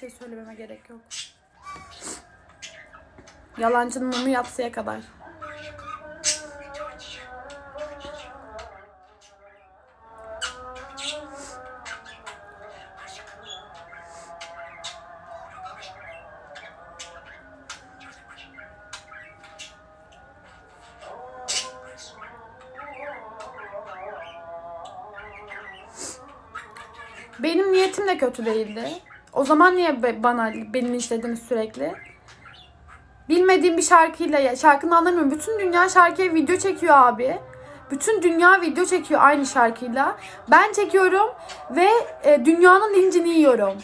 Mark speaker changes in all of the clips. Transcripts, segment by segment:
Speaker 1: şey söylememe gerek yok. Yalancının mumu yatsıya kadar. Benim niyetim de kötü değildi. O zaman niye bana beni linçlediniz sürekli? Bilmediğim bir şarkıyla şarkını anlamıyorum. Bütün dünya şarkıya video çekiyor abi. Bütün dünya video çekiyor aynı şarkıyla. Ben çekiyorum ve e, dünyanın lincini yiyorum.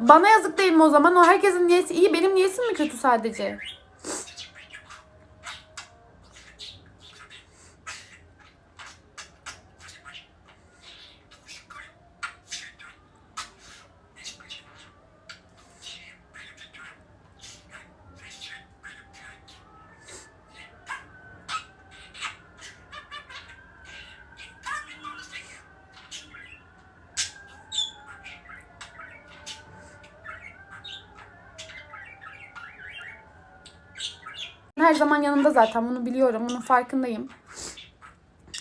Speaker 1: Bana yazık değil mi o zaman? O herkesin niyesi iyi. Benim niyesim mi kötü sadece? Her zaman yanımda zaten bunu biliyorum. Bunun farkındayım.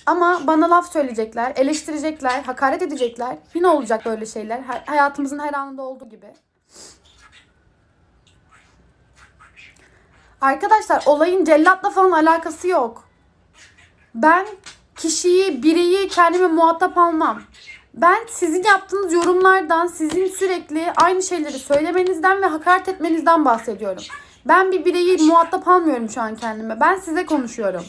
Speaker 1: Ama bana laf söyleyecekler, eleştirecekler, hakaret edecekler. Yine olacak böyle şeyler. Hay- Hayatımızın her anında olduğu gibi. Arkadaşlar olayın cellatla falan alakası yok. Ben kişiyi, bireyi kendime muhatap almam. Ben sizin yaptığınız yorumlardan, sizin sürekli aynı şeyleri söylemenizden ve hakaret etmenizden bahsediyorum. Ben bir bireyi muhatap almıyorum şu an kendime. Ben size konuşuyorum.